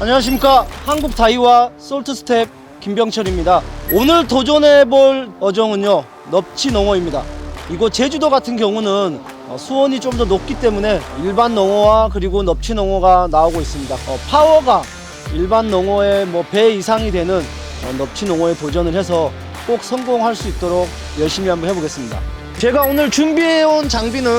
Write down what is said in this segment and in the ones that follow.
안녕하십니까. 한국 다이와 솔트 스텝 김병철입니다. 오늘 도전해볼 어종은요 넙치 농어입니다. 이곳 제주도 같은 경우는 어, 수온이 좀 더 높기 때문에 일반 농어와 그리고 넙치 농어가 나오고 있습니다. 어, 파워가 일반 농어의 뭐 배 이상이 되는 어, 넙치 농어에 도전을 해서 꼭 성공할 수 있도록 열심히 한번 해보겠습니다. 제가 오늘 준비해온 장비는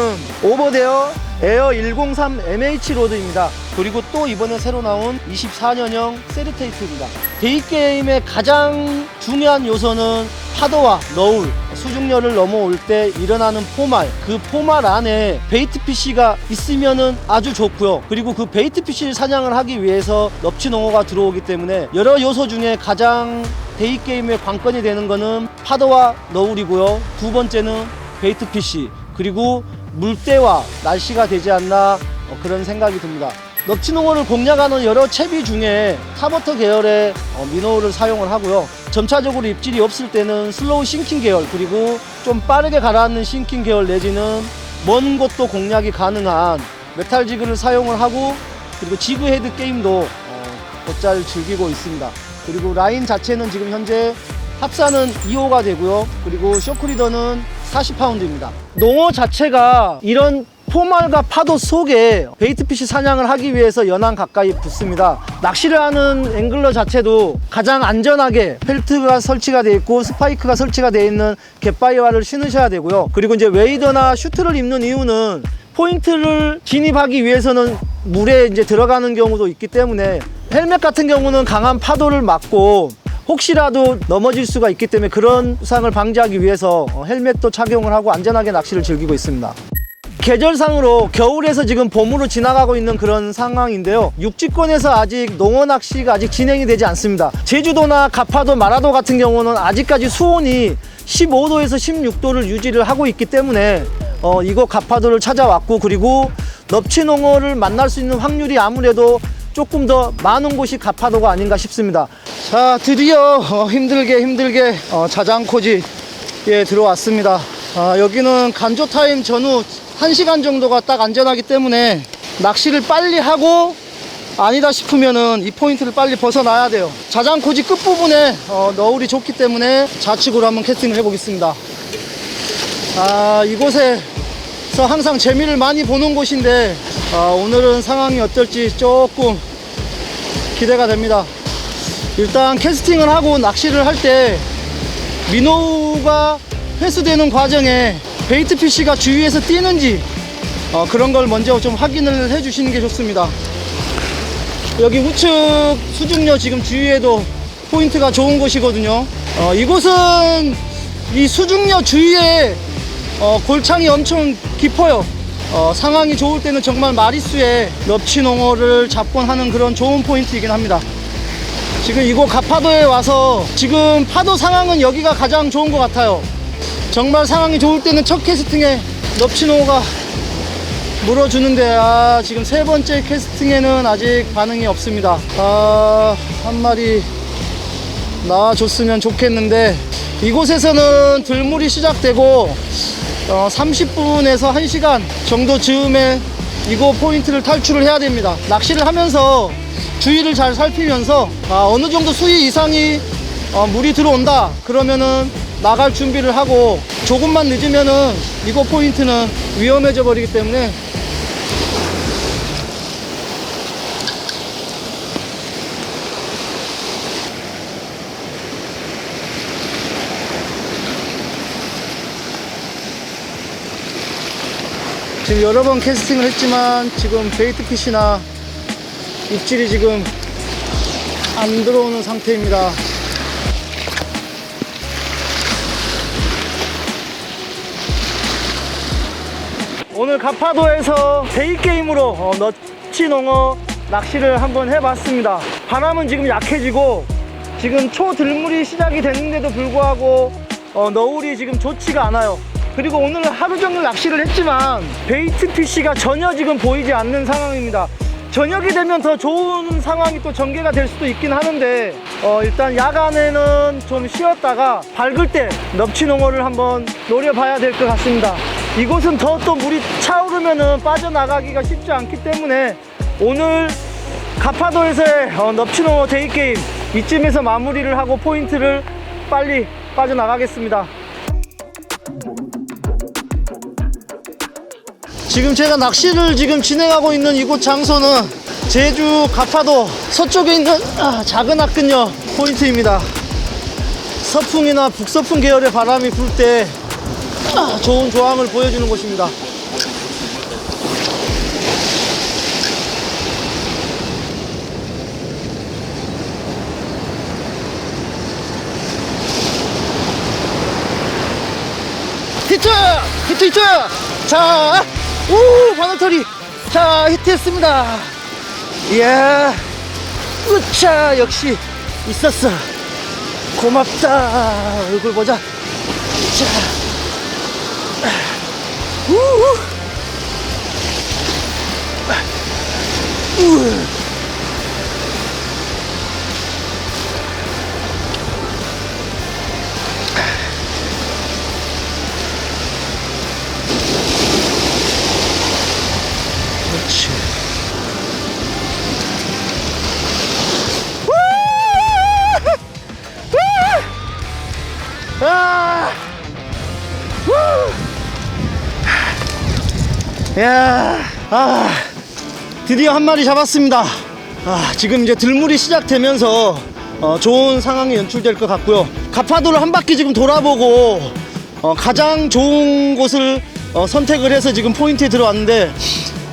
오버데어 에어 103 MH 로드입니다. 그리고 또 이번에 새로 나온 24년형 세르테이트입니다. 데이게임의 가장 중요한 요소는 파도와 너울, 수중열을 넘어올 때 일어나는 포말, 그 포말 안에 베이트 피쉬가 있으면은 아주 좋고요. 그리고 그 베이트 피쉬를 사냥을 하기 위해서 넙치 농어가 들어오기 때문에 여러 요소 중에 가장 데이 게임의 관건이 되는 거는 파도와 너울이고요. 두 번째는 베이트 피쉬 그리고 물때와 날씨가 되지 않나 어, 그런 생각이 듭니다. 넙치농어를 공략하는 여러 채비 중에 타버터 계열의 어, 미노를 사용을 하고요. 점차적으로 입질이 없을 때는 슬로우 싱킹 계열 그리고 좀 빠르게 가라앉는 싱킹 계열 내지는 먼 곳도 공략이 가능한 메탈 지그를 사용을 하고 그리고 지그 헤드 게임도 어, 곧잘 즐기고 있습니다. 그리고 라인 자체는 지금 현재 합사는 2호가 되고요. 그리고 쇼크리더는 40파운드입니다. 농어 자체가 이런 포말과 파도 속에 베이트피쉬 사냥을 하기 위해서 연안 가까이 붙습니다. 낚시를 하는 앵글러 자체도 가장 안전하게 펠트가 설치가 되어 있고 스파이크가 설치가 되어 있는 갯바이와를 신으셔야 되고요. 그리고 이제 웨이더나 슈트를 입는 이유는 포인트를 진입하기 위해서는 물에 이제 들어가는 경우도 있기 때문에 헬멧 같은 경우는 강한 파도를 막고 혹시라도 넘어질 수가 있기 때문에 그런 부상을 방지하기 위해서 어, 헬멧도 착용을 하고 안전하게 낚시를 즐기고 있습니다. 계절상으로 겨울에서 지금 봄으로 지나가고 있는 그런 상황인데요. 육지권에서 아직 농어 낚시가 아직 진행이 되지 않습니다. 제주도나 가파도, 마라도 같은 경우는 아직까지 수온이 15도에서 16도를 유지를 하고 있기 때문에 어, 이곳 가파도를 찾아왔고 그리고 넙치농어를 만날 수 있는 확률이 아무래도 조금 더 많은 곳이 가파도가 아닌가 싶습니다. 자, 드디어 어, 힘들게 힘들게 어, 자장코지에 들어왔습니다. 아, 여기는 간조 타임 전후 1시간 정도가 딱 안전하기 때문에 낚시를 빨리 하고 아니다 싶으면은 이 포인트를 빨리 벗어나야 돼요. 자장코지 끝부분에 어, 너울이 좋기 때문에 좌측으로 한번 캐스팅을 해보겠습니다. 아, 이곳에서 항상 재미를 많이 보는 곳인데 아, 오늘은 상황이 어떨지 조금 기대가 됩니다. 일단 캐스팅을 하고 낚시를 할때 미노우가 회수되는 과정에 베이트 피쉬가 주위에서 뛰는지 어, 그런 걸 먼저 좀 확인을 해 주시는 게 좋습니다. 여기 우측 수중료 지금 주위에도 포인트가 좋은 곳이거든요. 어, 이곳은 이 수중료 주위에 어, 골창이 엄청 깊어요. 어, 상황이 좋을 때는 정말 마리수에 넙치 농어를 잡곤 하는 그런 좋은 포인트이긴 합니다. 지금 이곳 가파도에 와서 지금 파도 상황은 여기가 가장 좋은 것 같아요. 정말 상황이 좋을 때는 첫 캐스팅에 넙치농어가 물어주는데 아 지금 세 번째 캐스팅에는 아직 반응이 없습니다. 아 한 마리 나와줬으면 좋겠는데 이곳에서는 들물이 시작되고 어, 30분에서 1시간 정도 즈음에 이곳 포인트를 탈출을 해야 됩니다. 낚시를 하면서 주위를 잘 살피면서 아, 어느 정도 수위 이상이 어, 물이 들어온다 그러면은 나갈 준비를 하고 조금만 늦으면은 이곳 포인트는 위험해져 버리기 때문에 지금 여러 번 캐스팅을 했지만 지금 베이트 핏이나 입질이 지금 안 들어오는 상태입니다. 오늘 가파도에서 데이 게임으로 어, 너치농어 낚시를 한번 해봤습니다. 바람은 지금 약해지고 지금 초들물이 시작이 됐는데도 불구하고 어, 너울이 지금 좋지가 않아요. 그리고 오늘 하루 종일 낚시를 했지만 베이트 피쉬가 전혀 지금 보이지 않는 상황입니다. 저녁이 되면 더 좋은 상황이 또 전개가 될 수도 있긴 하는데 어, 일단 야간에는 좀 쉬었다가 밝을 때 넙치농어를 한번 노려봐야 될 것 같습니다. 이곳은 더 또 물이 차오르면은 빠져나가기가 쉽지 않기 때문에 오늘 가파도에서의 어, 넙치노 데이게임 이쯤에서 마무리를 하고 포인트를 빨리 빠져나가겠습니다. 지금 제가 낚시를 지금 진행하고 있는 이곳 장소는 제주 가파도 서쪽에 있는 아, 작은 악근녀 포인트입니다. 서풍이나 북서풍 계열의 바람이 불때 아, 좋은 조항을 보여주는 곳입니다. 히트! 히트 히트! 자, 오 반응터리 자 히트했습니다. 이야 으차 역시 있었어. 고맙다. 얼굴 보자. 자 우우 우그 야, 아, 드디어 한 마리 잡았습니다. 아, 지금 이제 들물이 시작되면서 어, 좋은 상황이 연출될 것 같고요. 가파도를 한 바퀴 지금 돌아보고 어, 가장 좋은 곳을 어, 선택을 해서 지금 포인트에 들어왔는데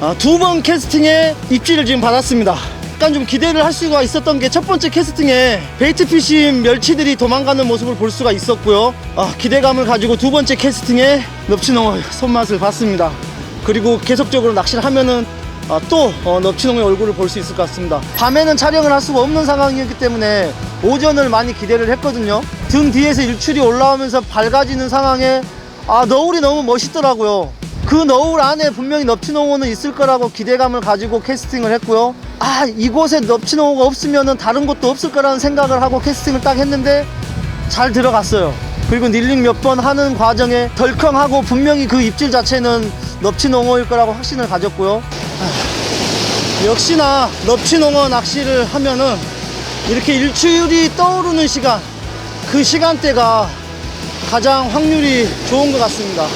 아, 두번 캐스팅에 입지를 지금 받았습니다. 약간 좀 기대를 할 수가 있었던 게 첫 번째 캐스팅에 베이트 피싱 멸치들이 도망가는 모습을 볼 수가 있었고요. 아, 기대감을 가지고 두 번째 캐스팅에 넙치농어 손맛을 봤습니다. 그리고 계속적으로 낚시를 하면은 아, 또 어, 넙치농의 얼굴을 볼 수 있을 것 같습니다. 밤에는 촬영을 할 수가 없는 상황이었기 때문에 오전을 많이 기대를 했거든요. 등 뒤에서 일출이 올라오면서 밝아지는 상황에 아 너울이 너무 멋있더라고요. 그 너울 안에 분명히 넙치농어는 있을 거라고 기대감을 가지고 캐스팅을 했고요. 아 이곳에 넙치농어가 없으면은 다른 곳도 없을 거라는 생각을 하고 캐스팅을 딱 했는데 잘 들어갔어요. 그리고 닐링 몇 번 하는 과정에 덜컹하고 분명히 그 입질 자체는 넙치농어일 거라고 확신을 가졌고요. 아, 역시나 넙치농어 낚시를 하면은 이렇게 일출이 떠오르는 시간 그 시간대가 가장 확률이 좋은 것 같습니다.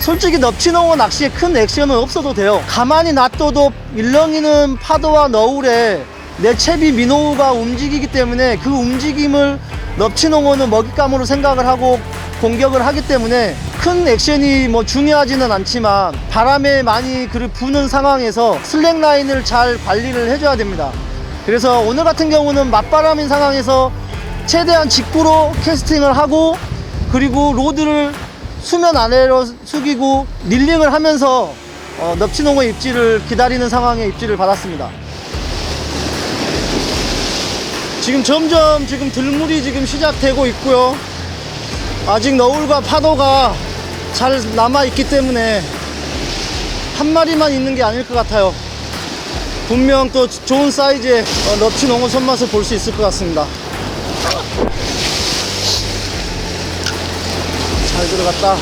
솔직히 넙치농어 낚시에 큰 액션은 없어도 돼요. 가만히 놔둬도 일렁이는 파도와 너울에 내 채비 민호우가 움직이기 때문에 그 움직임을 넙치농어는 먹잇감으로 생각을 하고 공격을 하기 때문에 큰 액션이 뭐 중요하지는 않지만 바람에 많이 그를 부는 상황에서 슬랙 라인을 잘 관리를 해줘야 됩니다. 그래서 오늘 같은 경우는 맞바람인 상황에서 최대한 직구로 캐스팅을 하고 그리고 로드를 수면 아래로 숙이고 릴링을 하면서 어, 넙치농어 입질을 기다리는 상황에 입질을 받았습니다. 지금 점점 지금 들물이 지금 시작되고 있고요. 아직 너울과 파도가 잘 남아 있기 때문에 한 마리만 있는 게 아닐 것 같아요. 분명 또 좋은 사이즈의 어, 넙치 농어 손맛을 볼 수 있을 것 같습니다. 잘 들어갔다.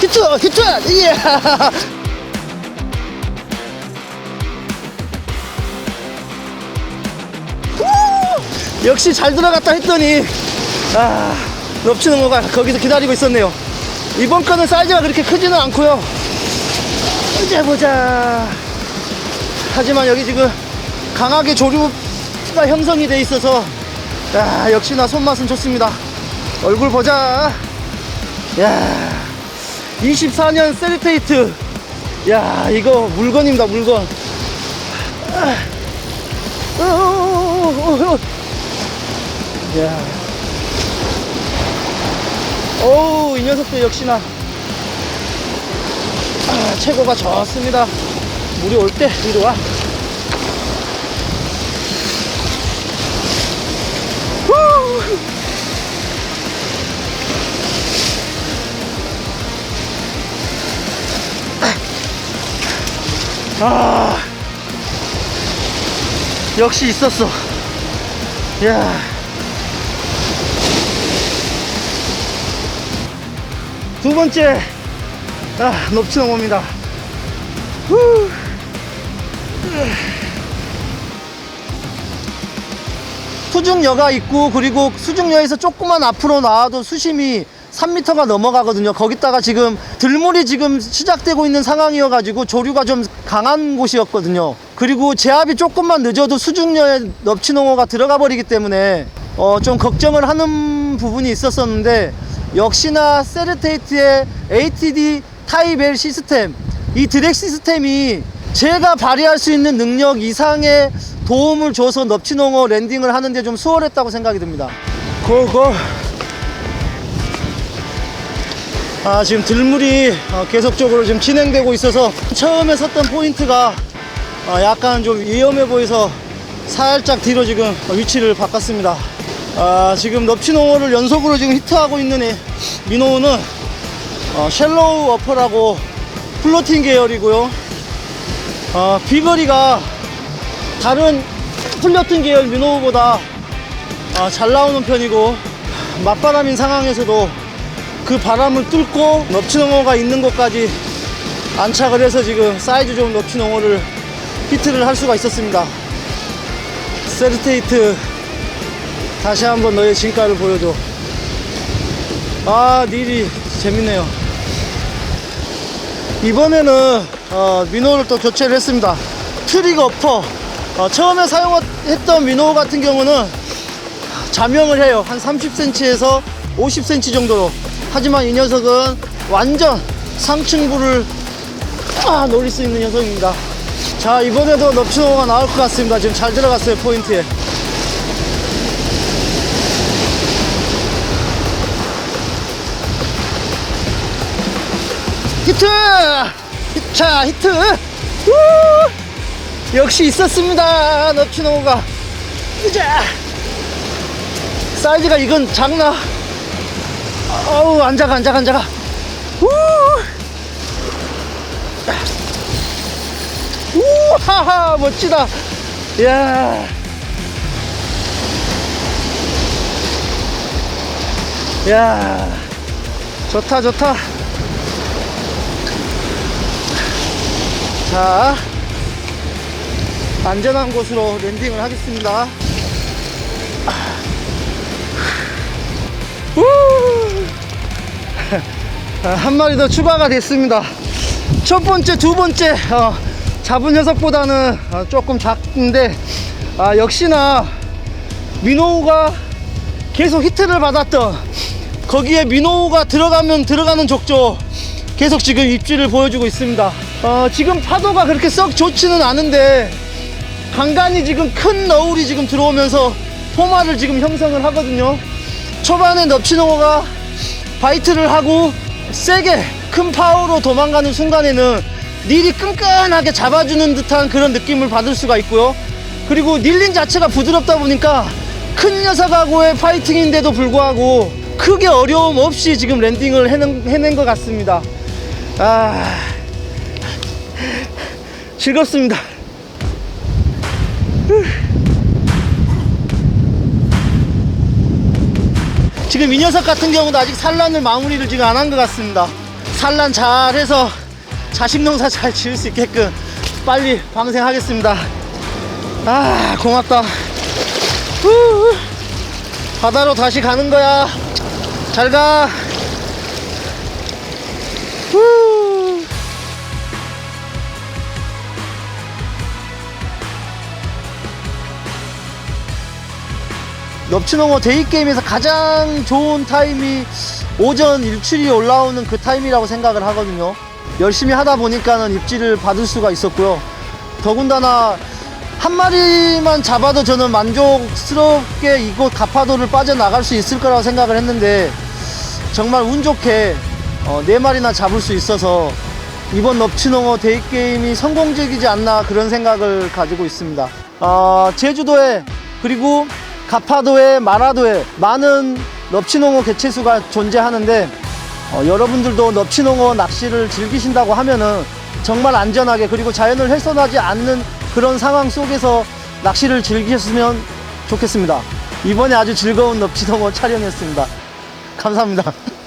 히트! 히트! 예! 역시 잘 들어갔다 했더니, 아, 럽치는 거가 거기서 기다리고 있었네요. 이번 거는 사이즈가 그렇게 크지는 않고요. 이제 보자. 하지만 여기 지금 강하게 조류가 형성이 돼 있어서 야 역시나 손맛은 좋습니다 얼굴 보자 야 24년 셀리테이트 야 이거 물건입니다 물건 아. 어, 어, 어, 어. 야. 오우 이 녀석도 역시나. 아, 최고가 좋습니다. 물이 올때 이리 와. 아. 역시 있었어. 야. 두 번째 아, 높치는 옵니다 수중여가 있고 그리고 수중여에서 조금만 앞으로 나와도 수심이 3m가 넘어가거든요. 거기다가 지금 들물이 지금 시작되고 있는 상황이어가지고 조류가 좀 강한 곳이었거든요. 그리고 제압이 조금만 늦어도 수중여에 넙치농어가 들어가 버리기 때문에 어, 좀 걱정을 하는 부분이 있었었는데 역시나 세르테이트의 ATD 타이벨 시스템 이 드랙 시스템이 제가 발휘할 수 있는 능력 이상의 도움을 줘서 넙치농어 랜딩을 하는데 좀 수월했다고 생각이 듭니다. 고고. 아 지금 들물이 어, 계속적으로 지금 진행되고 있어서 처음에 섰던 포인트가 어, 약간 좀 위험해 보여서 살짝 뒤로 지금 위치를 바꿨습니다. 아 지금 넙치농어를 연속으로 지금 히트하고 있는 이 민호우는 어, 쉘로우 어퍼라고 플로팅 계열이고요. 어, 비거리가 다른 플러튼 계열 민호우보다 어, 잘 나오는 편이고 맞바람인 상황에서도 그 바람을 뚫고 넙치농어가 있는 곳까지 안착을 해서 지금 사이즈 좋은 넙치농어를 히트를 할 수가 있었습니다. 세르테이트 다시 한번 너의 진가를 보여줘. 아 닐이 재밌네요. 이번에는 어, 민호를 또 교체를 했습니다. 트리거 어퍼. 어, 처음에 사용했던 민호 같은 경우는 자명을 해요. 한 30cm에서 50cm 정도로. 하지만 이 녀석은 완전 상층부를 아, 노릴 수 있는 녀석입니다. 자, 이번에도 넙치노가 나올 것 같습니다. 지금 잘 들어갔어요, 포인트에. 히트! 자, 히트! 우! 역시 있었습니다, 넙치노가. 으자! 사이즈가 이건 작나? 어우, 안 작아, 안 작아, 안 작아. 우! 우하하, 멋지다. 이야. 야 좋다, 좋다. 자, 안전한 곳으로 랜딩을 하겠습니다. 우! 아, 한 마리 더 추가가 됐습니다. 첫 번째, 두 번째 어, 잡은 녀석보다는 어, 조금 작은데 아, 역시나 민호우가 계속 히트를 받았던 거기에 민호우가 들어가면 들어가는 족조 계속 지금 입질을 보여주고 있습니다. 어, 지금 파도가 그렇게 썩 좋지는 않은데 간간히 지금 큰 너울이 지금 들어오면서 포마를 지금 형성을 하거든요. 초반에 넙치농어가 바이트를 하고 세게 큰 파워로 도망가는 순간에는 닐이 끈끈하게 잡아주는 듯한 그런 느낌을 받을 수가 있고요. 그리고 닐린 자체가 부드럽다 보니까 큰 녀석하고의 파이팅인데도 불구하고 크게 어려움 없이 지금 랜딩을 해낸, 해낸 것 같습니다. 아, 즐겁습니다. 지금 이 녀석 같은 경우도 아직 산란을 마무리를 지금 안 한 것 같습니다. 산란 잘 해서 자식 농사 잘 지을 수 있게끔 빨리 방생하겠습니다. 아, 고맙다. 후, 바다로 다시 가는 거야. 잘 가. 후. 넙치농어 데이게임에서 가장 좋은 타임이 오전 일출이 올라오는 그 타임이라고 생각을 하거든요. 열심히 하다 보니까는 입질을 받을 수가 있었고요. 더군다나 한 마리만 잡아도 저는 만족스럽게 이곳 가파도를 빠져나갈 수 있을 거라고 생각을 했는데 정말 운 좋게 어, 네 마리나 잡을 수 있어서 이번 넙치농어 데이게임이 성공적이지 않나 그런 생각을 가지고 있습니다. 어, 제주도에 그리고 가파도에 마라도에 많은 넙치농어 개체수가 존재하는데 어, 여러분들도 넙치농어 낚시를 즐기신다고 하면은 정말 안전하게 그리고 자연을 훼손하지 않는 그런 상황 속에서 낚시를 즐기셨으면 좋겠습니다. 이번에 아주 즐거운 넙치농어 촬영이었습니다. 감사합니다.